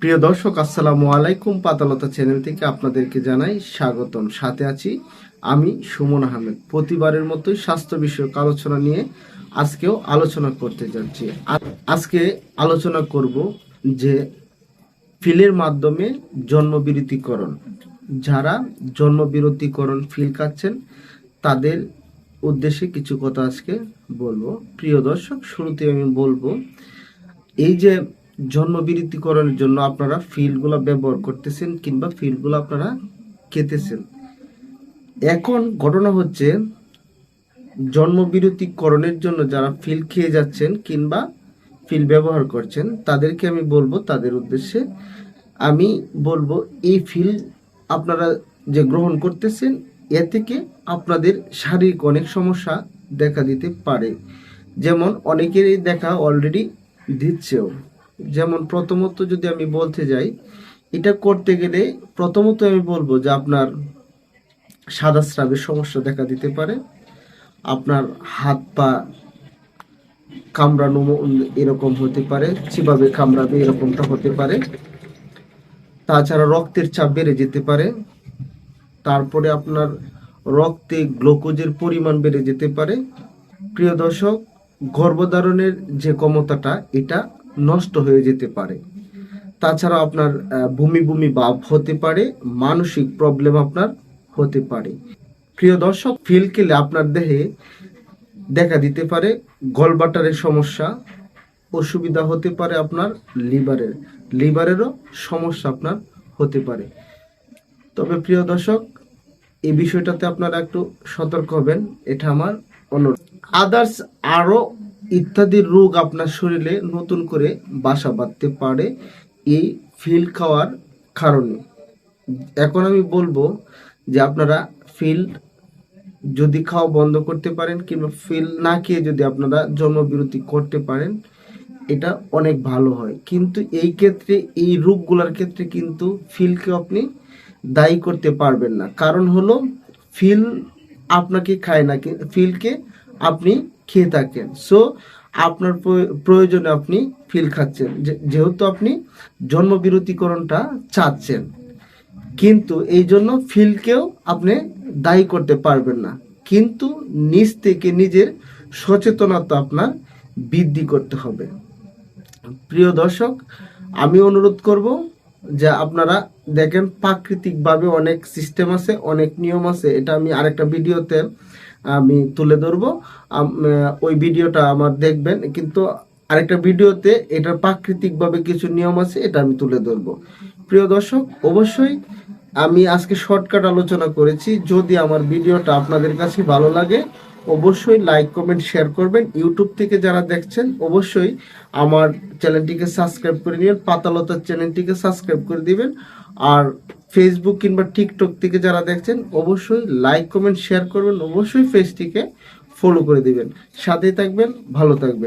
প্রিয় দর্শক, আসসালামু আলাইকুম। পাতালতা চ্যানেল থেকে আপনাদেরকে জানাই স্বাগতম। সাথে আছি আমি সুমন আহমেদ। প্রতিবারের মতোই স্বাস্থ্য বিষয়ক আলোচনা নিয়ে আজকেও আলোচনা করতে যাচ্ছি। আজকে আলোচনা করব যে ফিলের মাধ্যমে জন্মবিরতিকরণ। যারা জন্মবিরতিকরণ ফিল খাচ্ছেন, তাদের উদ্দেশ্যে কিছু কথা আজকে বলব। প্রিয় দর্শক শুরুতে আমি বলব, এই যে জন্মবিরতিকরণের জন্য আপনারা ফিল্ডগুলো ব্যবহার করতেছেন কিংবা ফিল্ডগুলো আপনারা খেতেছেন। এখন ঘটনা হচ্ছে, জন্মবিরতিকরণের জন্য যারা ফিল খেয়ে যাচ্ছেন কিংবা ফিল ব্যবহার করছেন, তাদেরকে আমি বলব, তাদের উদ্দেশ্যে আমি বলব, এই ফিল আপনারা যে গ্রহণ করতেছেন, এ থেকে আপনাদের শারীরিক অনেক সমস্যা দেখা দিতে পারে। যেমন অনেকেরই দেখা অলরেডি দিচ্ছেও। যেমন প্রথমত যদি আমি বলতে যাই, এটা করতে গেলে প্রথমত আমি বলব যে আপনার সাদা স্রাবের সমস্যা দেখা দিতে পারে। আপনার হাত পা কামড়ানো এরকম হতে পারে চিবাবে কামড়াবে এরকমটা হতে পারে। তাছাড়া রক্তের চাপ বেড়ে যেতে পারে। তারপরে আপনার রক্তে গ্লুকোজের পরিমাণ বেড়ে যেতে পারে। প্রিয় দর্শক, গর্ভধারণের যে ক্ষমতাটা, এটা নষ্ট হয়ে যেতে পারে। তাছাড়া আপনার বমি বমি ভাব হতে পারে, মানসিক প্রবলেম আপনার হতে পারে। প্রিয় দর্শক ফিল খেলে আপনার দেহে দেখা দিতে পারে গলবাটারের সমস্যা, অসুবিধা হতে পারে আপনার লিভারের লিভারেরও সমস্যা আপনার হতে পারে। তবে প্রিয় দর্শক, এই বিষয়টাতে আপনারা একটু সতর্ক হবেন, এটা আমার অনুরোধ। আদার্স আরও ইত্যাদি রোগ আপনার শরীরে নতুন করে বাসা বাঁধতে পারে এই ফিল খাওয়ার কারণে। এখন আমি বলব যে আপনারা ফিল যদি খাওয়া বন্ধ করতে পারেন কিংবা ফিল না খেয়ে যদি আপনারা জন্মবিরতি করতে পারেন, এটা অনেক ভালো হয়। কিন্তু এই ক্ষেত্রে, এই রোগগুলোর ক্ষেত্রে কিন্তু ফিলকে আপনি দায়ী করতে পারবেন না। কারণ হলো, ফিল আপনাকে খায় না, ফিলকে আপনি খেয়ে থাকেন। সো আপনার প্রয়- প্রয়োজনে আপনি ফিল খাচ্ছেন। যেহেতু আপনি জন্মবিরতিকরণটা চাচ্ছেন। কিন্তু এই জন্য ফিলকেও আপনি দায়ী করতে পারবেন না। কিন্তু নিজ থেকে নিজের সচেতনতা আপনার বৃদ্ধি করতে হবে। প্রিয় দর্শক, আমি অনুরোধ করব যে আপনারা দেখেন, প্রাকৃতিকভাবে অনেক সিস্টেম আছে, অনেক নিয়ম আছে। এটা আমি আরেকটা ভিডিওতে আমি তুলে ধরব। ওই ভিডিওটা আমার দেখবেন, কিন্তু আরেকটা ভিডিওতে এটার প্রাকৃতিকভাবে কিছু নিয়ম আছে, এটা আমি তুলে ধরব। প্রিয় দর্শক, অবশ্যই আমি আজকে শর্টকাট আলোচনা করেছি। যদি আমার ভিডিওটা আপনাদের কাছে ভালো লাগে অবশ্যই লাইক কমেন্ট শেয়ার করবেন। ইউটিউব থেকে যারা দেখছেন, অবশ্যই আমার চ্যানেলটিকে সাবস্ক্রাইব করে নিন পাতালতার চ্যানেলটিকে সাবস্ক্রাইব করে দিবেন। আর ফেসবুক কিংবা টিকটক থেকে যারা দেখছেন, অবশ্যই লাইক কমেন্ট শেয়ার করবেন। অবশ্যই পেজটিকে ফলো করে দিবেন। সাথে থাকবেন, ভালো থাকবেন।